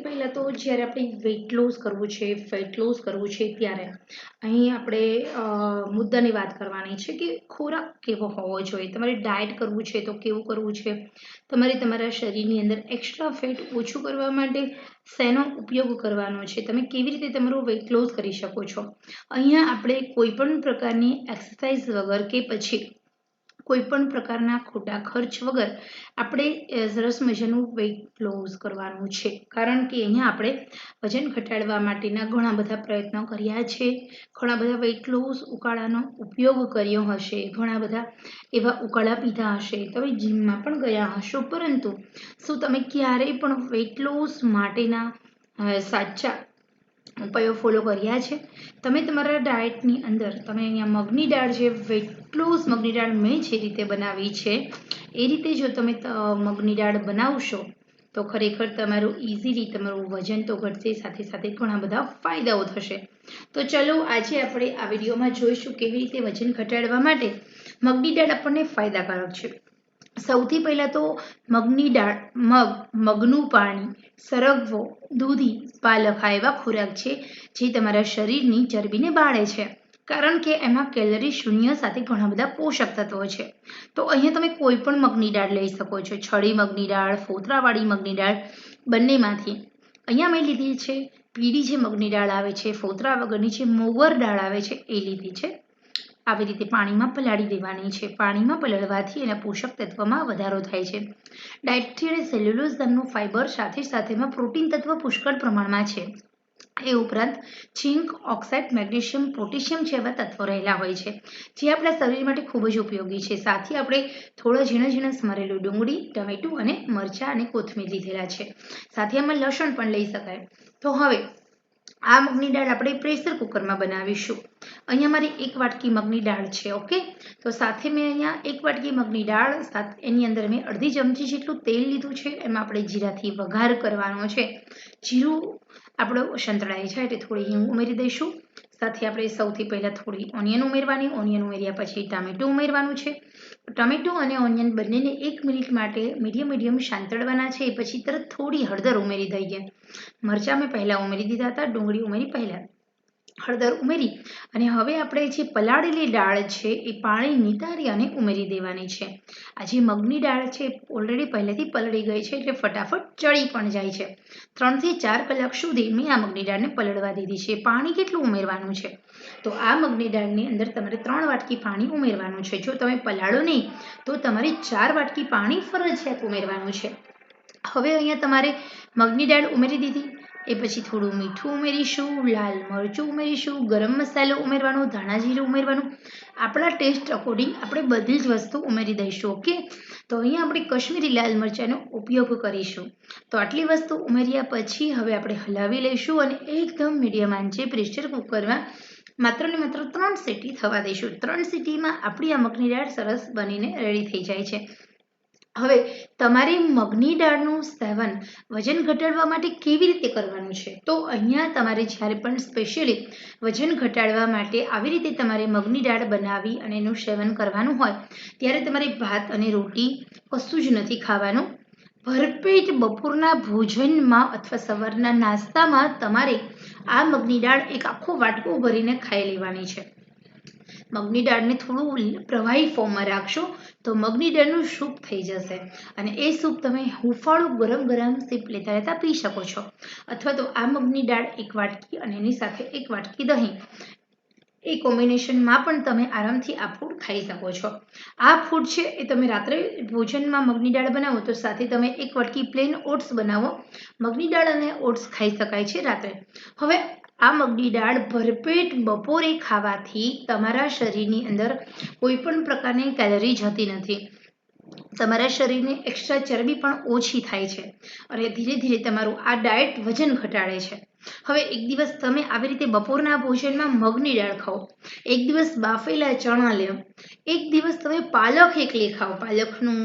સૌથી પહેલાં તો જ્યારે આપણે વેઇટ લોસ કરવું છે ફેટ લોસ કરવું છે ત્યારે અહીં આપણે મુદ્દાની વાત કરવાની છે કે ખોરાક કેવો હોવો જોઈએ. તમારે ડાયટ કરવું છે તો કેવું કરવું છે? તમારે તમારા શરીરની અંદર એક્સ્ટ્રા ફેટ ઓછું કરવા માટે શેનો ઉપયોગ કરવાનો છે? તમે કેવી રીતે તમારું વેઇટ લોસ કરી શકો છો? અહીંયા આપણે કોઈ પણ પ્રકારની એક્સરસાઇઝ વગર કે પછી કોઈ પણ પ્રકારના ખોટા ખર્ચ વગર આપણે સરસ મજાનું વેઇટ લોઝ કરવાનું છે. કારણ કે અહીંયા આપણે વજન ઘટાડવા માટેના ઘણા બધા પ્રયત્નો કર્યા છે. ઘણા બધા વેઇટ લોઝ ઉકાળાનો ઉપયોગ કર્યો હશે. ઘણા બધા એવા ઉકાળા પીધા હશે. તમે જીમમાં પણ ગયા હશો. પરંતુ શું તમે ક્યારેય પણ વેઇટ લોઝ માટેના સાચા ઉપાયો ફોલો કર્યા છે. તમે તમારા ડાયટની અંદર, તમે અહીંયા મગની દાળ જે વેટ લોસ મગની દાળ મેં જે રીતે બનાવી છે, એ રીતે જો તમે મગની દાળ બનાવશો, તો ખરેખર તમારું ઇઝીલી તમારું વજન તો ઘટશે, સાથે સાથે ઘણા બધા ફાયદાઓ થશે. તો ચલો આજે આપણે આ વિડીયોમાં જોઈશું કેવી રીતે વજન ઘટાડવા માટે મગની દાળ આપણને ફાયદાકારક છે. સૌથી પહેલાં તો મગની દાળ, મગ, મગનું પાણી, સરગવો, દૂધી, પાલક આ એવા ખોરાક છે જે તમારા શરીરની ચરબીને બાળે છે. કારણ કે એમાં કેલરી શૂન્ય સાથે ઘણા બધા પોષક તત્વો છે. તો અહીંયા તમે કોઈ પણ મગની દાળ લઈ શકો છો. છળી મગની દાળ, ફોતરાવાળી મગની દાળ, બંનેમાંથી. અહીંયા મેં લીધી છે, પીળી જે મગની દાળ આવે છે, ફોતરા વગરની જે મોવર દાળ આવે છે, એ લીધી છે. આવી રીતે પાણીમાં પલાળી દેવાની છે. પાણીમાં પલાળવાથી એના પોષક તત્વમાં વધારો થાય છે. ડાયટ્રી અને સેલ્યુલોઝ નામનું ફાઇબર સાથે સાથેમાં પ્રોટીન તત્વ પુષ્કળ પ્રમાણમાં છે. એ ઉપરાંત ઝીંક, ઓક્સાઇડ, મેગ્નેશિયમ, પોટેશિયમ જેવા તત્વો રહેલા હોય છે, જે આપણા શરીર માટે ખૂબ જ ઉપયોગી છે. સાથે આપણે થોડા ઝીણા ઝીણા સ્મરેલું ડુંગળી, ટમેટું અને મરચાં અને કોથમીર લીધેલા છે. સાથે આમાં લસણ પણ લઈ શકાય. તો હવે આ મગની દાળ આપણે પ્રેશર કુકરમાં બનાવીશું. અહીંયા મારી એક વાટકી મગની દાળ છે, ઓકે? તો સાથે મેં અહીંયા એક વાટકી મગની દાળ, સાથે એની અંદર મેં અડધી ચમચી જેટલું તેલ લીધું છે, એમાં આપણે જીરાથી વઘાર કરવાનો છે. જીરું આપણો સંતળાય છે, એટલે થોડી હિંગ ઉમેરી દઈશું. સાથે આપણે સૌથી પહેલાં થોડી ઓનિયન ઉમેરવાની, ઓનિયન ઉમેર્યા પછી ટામેટું ઉમેરવાનું છે. ટમેટું અને ઓનિયન બંનેને એક મિનિટ માટે મીડિયમ મીડિયમ શાંતળવાના છે. પછી તરત થોડી હળદર ઉમેરી દઈએ. મરચાં મેં પહેલાં ઉમેરી દીધા હતા, ડુંગળી ઉમેરી પહેલાં. હળદર ઉમેરી અને હવે આપણે જે પલાળેલી દાળ છે એ પાણી નિતારી અને ઉમેરી દેવાની છે. આ જે મગની દાળ છે ઓલરેડી પહેલેથી પલળી ગઈ છે એટલે ફટાફટ ચડી પણ જાય છે. ત્રણથી ચાર કલાક સુધી મેં આ મગની દાળને પલળવા દીધી છે. પાણી કેટલું ઉમેરવાનું છે? તો આ મગની દાળની અંદર તમારે ત્રણ વાટકી પાણી ઉમેરવાનું છે. જો તમે પલાળો નહીં, તો તમારે ચાર વાટકી પાણી ફરજિયાત ઉમેરવાનું છે. હવે અહીંયા તમારે મગની દાળ ઉમેરી દીધી. એ પછી થોડું મીઠું ઉમેરીશું, લાલ મરચું ઉમેરીશું, ગરમ મસાલો ઉમેરવાનો, ધાણા જીરું ઉમેરવાનું. આપણા ટેસ્ટ અકોર્ડિંગ આપણે બધી જ વસ્તુ ઉમેરી દઈશું ઓકે તો અહીંયા આપણે કશ્મીરી લાલ મરચાંનો ઉપયોગ કરીશું. તો આટલી વસ્તુ ઉમેર્યા પછી હવે આપણે હલાવી લઈશું અને એકદમ મીડિયમ આંચે પ્રેશર કુકરમાં માત્ર ને માત્ર ત્રણ સીટી થવા દઈશું. ત્રણ સીટીમાં આપણી આ મગની દાળ સરસ બનીને રેડી થઈ જાય છે. હવે તમારે મગની દાળનું સેવન વજન ઘટાડવા માટે કેવી રીતે કરવાનું છે? તો અહીંયા તમારે જ્યારે પણ સ્પેશિયલી વજન ઘટાડવા માટે આવી રીતે તમારે મગની દાળ બનાવી અને એનું સેવન કરવાનું હોય, ત્યારે તમારે ભાત અને રોટી કશું જ નથી ખાવાનું. ભરપેટ બપોરના ભોજનમાં અથવા સવારના નાસ્તામાં તમારે આ મગની દાળ એક આખો વાટકો ભરીને ખાઈ લેવાની છે. મગની દાળને થોડું પ્રવાહી ફોર્મમાં રાખશો તો મગની દાળનું સૂપ થઈ જશે. અને એ સૂપ તમે હુંફાળું ગરમ ગરમ સીપ લેતા લેતા પી શકો છો. અથવા તો આ મગની દાળ એક વાટકી અને એની સાથે એક વાટકી દહીં. એ કોમ્બિનેશનમાં પણ તમે આરામથી આ ફૂડ ખાઈ શકો છો. આ ફૂડ છે એ તમે રાત્રે ભોજનમાં મગની દાળ બનાવો તો સાથે તમે એક વાટકી પ્લેન ઓટ્સ બનાવો. મગની દાળ અને ઓટ્સ ખાઈ શકાય છે રાત્રે. હવે આ મગની દાળ ભરપેટ બપોરે ખાવાથી તમારા શરીરની અંદર કોઈ પણ પ્રકારની કેલરી જતી નથી. તમારા શરીરને એક્સ્ટ્રા ચરબી પણ ઓછી થાય છે. અને ધીરે ધીરે તમારું આ ડાયટ વજન ઘટાડે છે. હવે એક દિવસ તમે આવી રીતે બપોરના ભોજનમાં મગની દાળ ખાઓ. એક દિવસ બાફેલા ચણા લ્યો. એક દિવસ તમે પાલક એકલી ખાઓ. પાલકનું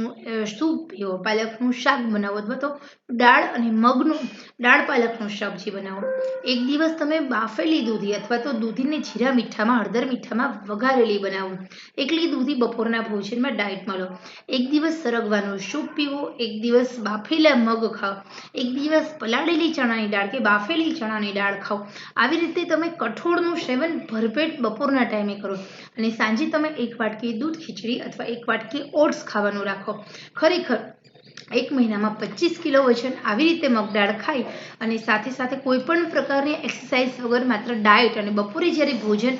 સૂપ પીઓ પાલકનું શાક બનાવો અથવા તો દાળ અને મગનું, દાળ પાલકનું સબ્જી બનાવો. એક દિવસ તમે બાફેલી દૂધી અથવા તો દૂધીને જીરા મીઠામાં, હળદર મીઠામાં વઘારેલી બનાવો. એકલી દૂધી બપોરના ભોજનમાં ડાયટમાં લો. એક દિવસ સરગવાનું સૂપ પીવો. એક દિવસ બાફેલા મગ ખાઓ. એક દિવસ પલાળેલી ચણાની દાળ કે બાફેલી ચણાની દાળ ખાઓ. આવી રીતે તમે કઠોળનું સેવન ભરપેટ બપોરના ટાઈમે કરો. અને સાંજે તમે એક વાટકી દૂધ ખીચડી અથવા એક વાટકી ઓટ્સ ખાવાનું રાખો. ખરેખર, એક મહિનામાં પચીસ કિલો વજન આવી રીતે મગદાળ ખાઈ અને સાથે સાથે કોઈ પણ પ્રકારની એક્સરસાઇઝ વગર માત્ર ડાયટ અને બપોરે જ્યારે ભોજન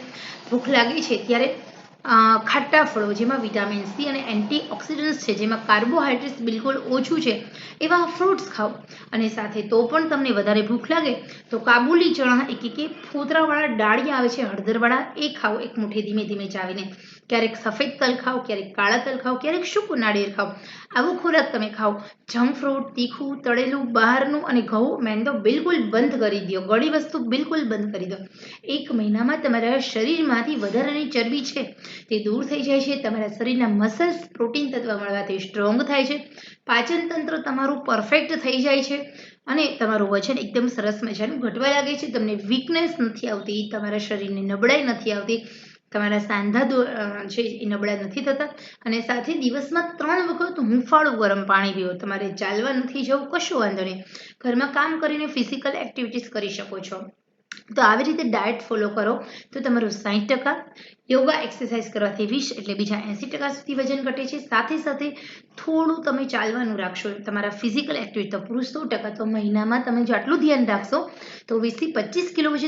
ભૂખ લાગે છે, ત્યારે ખાટા ફળો જેમાં વિટામિન સી અને એન્ટીઓક્સિડન્ટ્સ છે, જેમાં કાર્બોહાઈડ્રેટ્સ બિલકુલ ઓછું છે, એવા ફ્રૂટ્સ ખાઓ. અને સાથે તો પણ તમને વધારે ભૂખ લાગે, તો કાબુલી ચણા એક એક ફોતરાવાળા ડાળિયા આવે છે, હળદરવાળા, એ ખાઓ. એક મુઠ્ઠી ધીમે ધીમે ચાવીને, ક્યારેક સફેદ તલ ખાઓ, ક્યારેક કાળા તલ ખાઓ, ક્યારેક સૂકું નાળિયેર ખાઓ. આવો ખોરાક તમે ખાઓ. જંક ફ્રૂટ, તીખું, તળેલું, બહારનું અને ઘઉં, મેંદો બિલકુલ બંધ કરી દો. ગળી વસ્તુ બિલકુલ બંધ કરી દો. એક મહિનામાં તમારા શરીરમાંથી વધારાની ચરબી છે. તે દૂર થઈ જાય છે, તમારા શરીરના મસલ્સ પ્રોટીન તત્વ મળવાથી સ્ટ્રોંગ થાય છે. પાચન તંત્ર તમારું પરફેક્ટ થઈ જાય છે અને તમારું વજન એકદમ સરસ મજાનું ઘટવા લાગે છે. તમને વીકનેસ નથી આવતી, તમારા શરીરને નબળાઈ નથી આવતી, તમારા સાંધા છે એ નબળા નથી થતા અને સાથે દિવસમાં ત્રણ વખત હુંફાળું ગરમ પાણી પીવો તમારે ચાલવા નથી જવું, કશું વાંધો નહીં. ઘરમાં કામ કરીને ફિઝિકલ એક્ટિવિટીઝ કરી શકો છો. તો આવી રીતે ડાયટ ફોલો કરો તો તમારું સાઠ ટકા યોગા એક્સરસાઇઝ કરવાથી વીસ એટલે બીજા એંસી ટકા સુધી વજન ઘટે છે. સાથે સાથે થોડું તમે ચાલવાનું રાખશો. તમારા ફિઝિકલ એક્ટિવિટી તો પુરુષ સો ટકા, તો મહિનામાં તમે જો આટલું ધ્યાન રાખશો તો વીસથી પચીસ કિલો વજન